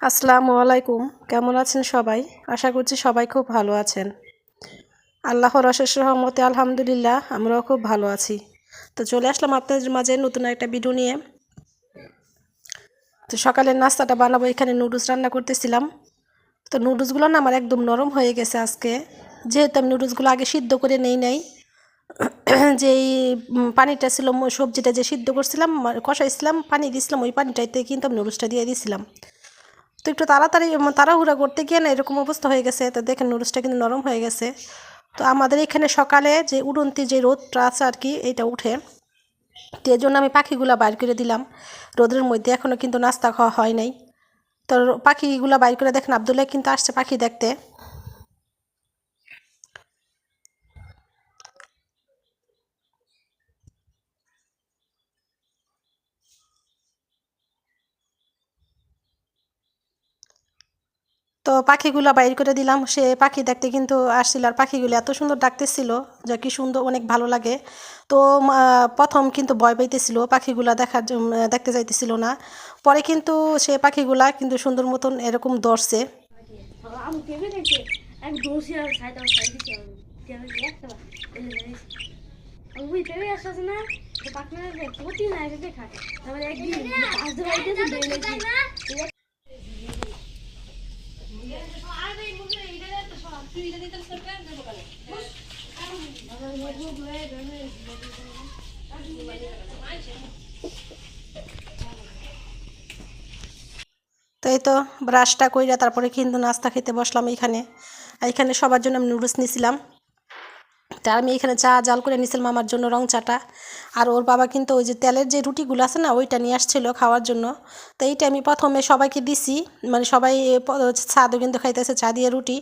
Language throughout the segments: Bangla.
আসসালামু আলাইকুম। কেমন আছেন সবাই? আশা করছি সবাই খুব ভালো আছেন। আল্লাহর অশেষ রহমতে আলহামদুলিল্লাহ, আমরাও খুব ভালো আছি। তো চলে আসলাম আপনাদের মাঝে নতুন একটা ভিডিও নিয়ে। তো সকালের নাস্তাটা বানাবো, এখানে নুডলস রান্না করতেছিলাম। তো নুডলসগুলো না আমার একদম নরম হয়ে গেছে আজকে। যেহেতু আমি নুডলসগুলো আগে সিদ্ধ করে নেই নাই, যেই পানিটা ছিল, সবজিটা যে সিদ্ধ করছিলাম, কষাইছিলাম, পানি দিয়েছিলাম ওই পানিটাইতে কিন্তু আমি নুডলসটা দিয়ে দিয়েছিলাম তো একটু তাড়াতাড়ি তাড়াহুড়া করতে গিয়ে না এরকম অবস্থা হয়ে গেছে। তো দেখেন নুডলসটা কিন্তু নরম হয়ে গেছে। তো আমাদের এখানে সকালে যে উড়ন্তি যে রোদটা আছে আর কি এটা উঠে। তো এর জন্য আমি পাখিগুলা বাইর করে দিলাম। রোদের মধ্যে এখনও কিন্তু নাস্তা খাওয়া হয় নাই। তো পাখিগুলা বাইর করে দেখেন, আবদুল্লাহ কিন্তু আসছে পাখি দেখতে। তো পাখিগুলো বাইর করে দিলাম। সে পাখি দেখতে কিন্তু আসছিল আর পাখিগুলো এত সুন্দর ডাকতেছিল যা কি সুন্দর অনেক ভালো লাগে। তো প্রথম কিন্তু ভয় পাইতেছিল পাখিগুলা দেখার দেখতে যাইতেছিল না। পরে কিন্তু সে পাখিগুলা কিন্তু সুন্দর মতন এরকম আমি টেবিল থেকে এক দোষী আর সাইড আর সাইড দিতে হবে টেবিল একটা এলে যাইস আমি বুঝি টেবিল আসছে না তো পাকনা প্রতি না এসে খায় তারপরে একদিন পাঁচ ধরে আইতে তো দেই তো এই তো ব্রাশটা কইরা তারপরে কিন্তু নাস্তা খেতে বসলাম এইখানে। এইখানে সবার জন্য আমি নুডলস নিয়েছিলাম তা আমি এখানে চা জাল করে নিয়েছিলাম আমার জন্য রং চাটা। আর ওর বাবা কিন্তু ওই যে তেলের যে রুটিগুলো আছে না, ওইটা নিয়ে আসছিল খাওয়ার জন্য। তো এইটা আমি প্রথমে সবাইকে দিছি। মানে সবাই ছাদও কিন্তু খাইতেছে, চা দিয়ে রুটি।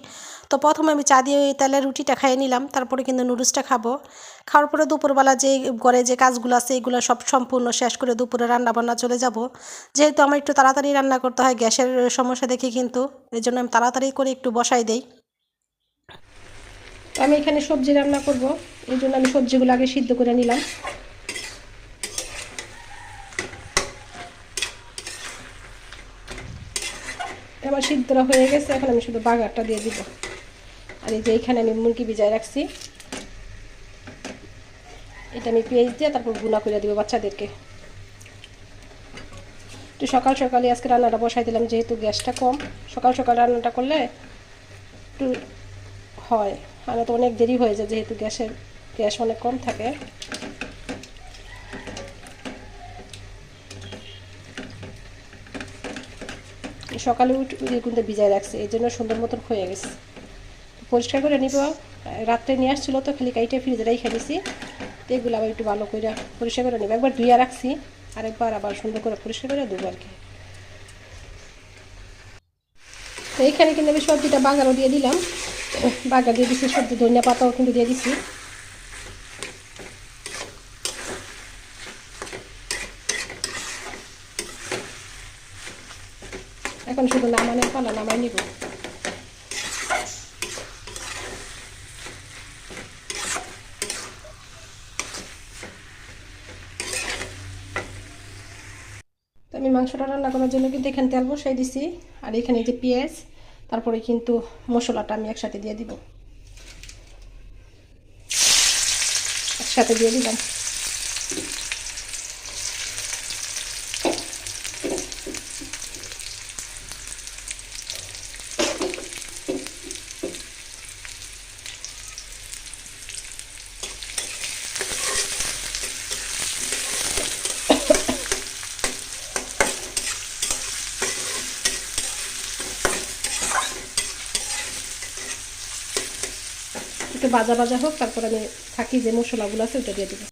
তো প্রথমে আমি চা দিয়ে ওই তেলের রুটিটা খাইয়ে নিলাম, তারপরে কিন্তু নুডলসটা খাব। খাওয়ার পরে দুপুরবেলা যে ঘরে যে কাজগুলো আছে, এগুলো সব সম্পূর্ণ শেষ করে দুপুরে রান্না বান্না চলে যাব। যেহেতু আমার একটু তাড়াতাড়ি রান্না করতে হয়, গ্যাসের সমস্যা দেখি কিন্তু এই জন্য আমি তাড়াতাড়ি করে একটু বসাই দেই। তো আমি এখানে সবজি রান্না করব। এই জন্য আমি সবজিগুলো আগে সিদ্ধ করে নিলাম। এবার সিদ্ধরা হয়ে গেছে, এখন আমি শুধু বাগারটা দিয়ে দিব। আর এই যে এইখানে আমি মুরগি ভিজায় রাখছি। এটা আমি পেঁয়াজ দিয়ে তারপর গুঁড়া করে দিব বাচ্চাদেরকে। একটু সকাল সকালে আজকে রান্নাটা বসাই দিলাম, যেহেতু গ্যাসটা কম। সকাল সকাল রান্নাটা করলে একটু হয়। আর তো অনেক দেরি হয়ে যায়, যেহেতু গ্যাসের, গ্যাস অনেক কম থাকে। সকালে উঠে উঠে কিন্তু ভিজায় রাখছি, এই জন্য সুন্দর মতন হয়ে গেছে। পরিষ্কার করে নিব, রাত্রে নিয়ে আসছিল তো খালি কাইটে ফ্রিজে রেখে দিছি, তো এগুলো আবার একটু ভালো করে পরিষ্কার করে নিব। একবার ধুইয়া রাখছি, আরেকবার আবার সুন্দর করে পরিষ্কার করে দেবো আর কি। তো এইখানে কিন্তু আমি সবজিটা বাগারও দিয়ে দিলাম। বাগার দিয়ে দিচ্ছি সবজি ধনিয়া পাতাও কিন্তু দিয়ে দিচ্ছি এখন শুধু নামানোর পালা নামাই নিব। আমি মাংসটা রান্না করার জন্য কিন্তু এখানে তেল বসাই দিছি, আর এখানে যে পেঁয়াজ তারপরে কিন্তু মশলাটা আমি একসাথে দিয়ে দিব। একসাথে দিয়ে দিলাম। ভাজা ভাজা হোক, তারপর আমি থাকি যে মশলাগুলো আছে ওটা দিয়ে দেবো।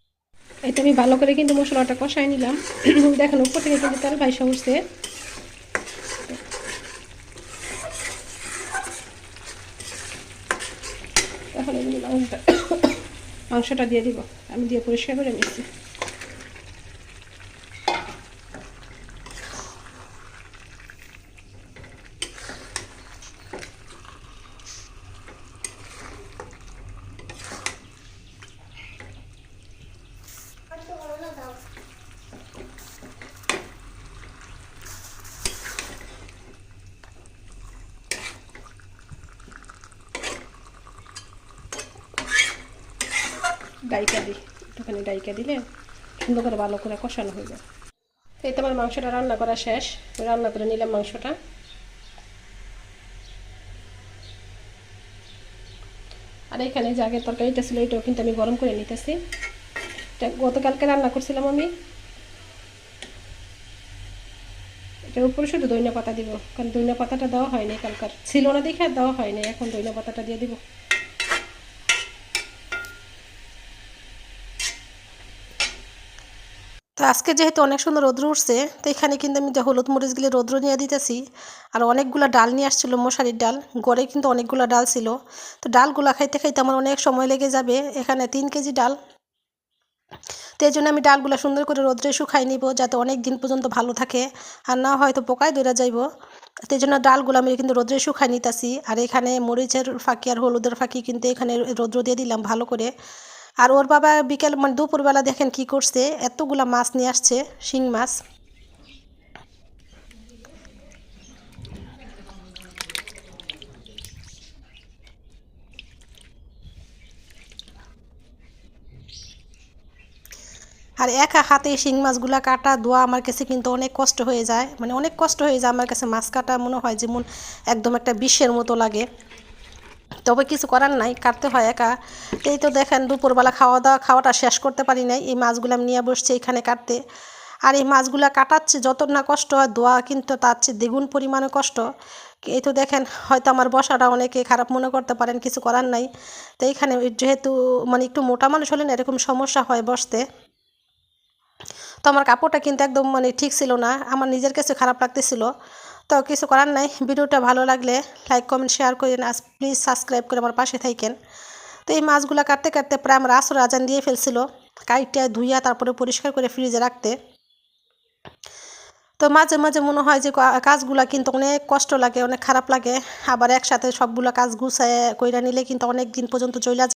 এটা আমি ভালো করে কিন্তু মশলাটা কষাই নিলাম। দেখেন, উপর থেকে কিন্তু তেল ভাইসা মাংসটা মাংসটা দিয়ে দিব। আমি দিয়ে পরিষ্কার করে নিচ্ছি। ডাইকা দিই, একটুখানি ডাইকা দিলে সুন্দর করে ভালো করে কষানো হয়ে যায়। এই তো আমার মাংসটা রান্না করা শেষ। রান্না করে নিলাম মাংসটা। আর এখানে যে আগের তরকারিটা ছিল, এটাও কিন্তু আমি গরম করে নিতেছি। এটা গতকালকে রান্না করছিলাম আমি। এটার উপরে শুধু দইনা পাতা দিব, কারণ দইনা পাতাটা দেওয়া হয়নি কালকার। ছিল না দেখে আর দেওয়া হয়নি, এখন দইনা পাতাটা দিয়ে দিব। তো আজকে যেহেতু অনেক সুন্দর রৌদ্র উঠছে, তো এখানে কিন্তু আমি যে হলুদ মরিচগুলি রৌদ্র নিয়ে দিতেছি, আর অনেকগুলো ডাল নিয়ে আসছিল, মশারির ডাল। গড়ে কিন্তু অনেকগুলো ডাল ছিল। তো ডালগুলো খাইতে খাইতে আমার অনেক সময় লেগে যাবে। এখানে তিন কেজি ডাল। তো এই জন্য আমি ডালগুলো সুন্দর করে রোদ্রে শুকাই নিব, যাতে অনেক দিন পর্যন্ত ভালো থাকে, আর না হয়তো পোকায় ধরে যাইব। তো এই জন্য ডালগুলো আমি কিন্তু রোদ্রে শুকাই নিতেছি। আর এখানে মরিচের ফাঁকি আর হলুদের ফাঁকি কিন্তু এখানে রৌদ্র দিয়ে দিলাম ভালো করে। আর ওর বাবা বিকেল মানে দুপুরবেলা দেখেন কি করছে, এতগুলা মাছ নিয়ে আসছে, শিং মাছ। আর একা হাতে শিং মাছগুলা কাটা ধোয়া আমার কাছে কিন্তু অনেক কষ্ট হয়ে যায়। মানে অনেক কষ্ট হয়ে যায় আমার কাছে মাছ কাটা, মনে হয় যেমন একদম একটা বিশ্বের মতো লাগে। তবে কিছু করার নাই কাটতে হয় একা। এই তো দেখেন, দুপুরবেলা খাওয়া দাওয়া, খাওয়াটা শেষ করতে পারি নাই। এই মাছগুলো আমি নিয়ে বসছি এখানে কাটতে। আর এই মাছগুলো কাটাচ্ছে যত না কষ্ট হয়, দোয়া কিন্তু তার চেয়ে দ্বিগুণ পরিমাণে কষ্ট। এই তো দেখেন, হয়তো আমার বসাটা অনেকে খারাপ মনে করতে পারেন, কিছু করার নাই। তো এইখানে যেহেতু মানে একটু মোটা মানুষ হলে না এরকম সমস্যা হয় বসতে। তো আমার কাপড়টা কিন্তু একদম মানে ঠিক ছিল না, আমার নিজের কাছে খারাপ লাগতেছিল। তো কিছু করার নাই। ভিডিওটা ভালো লাগলে লাইক কমেন্ট শেয়ার করেন আর প্লিজ সাবস্ক্রাইব করে আমার পাশে থাকেন তো এই মাছগুলো কাটতে কাটতে প্রায় আমার আসর আজান দিয়ে ফেলছিল। কাইটটা ধুইয়া তারপরে পরিষ্কার করে ফ্রিজে রাখতে। তো মাঝে মাঝে মনে হয় যে কাজগুলা কিন্তু অনেক কষ্ট লাগে, অনেক খারাপ লাগে। আবার একসাথে সবগুলো কাজ গুছায়, কইরা নিলে কিন্তু অনেক দিন পর্যন্ত চলে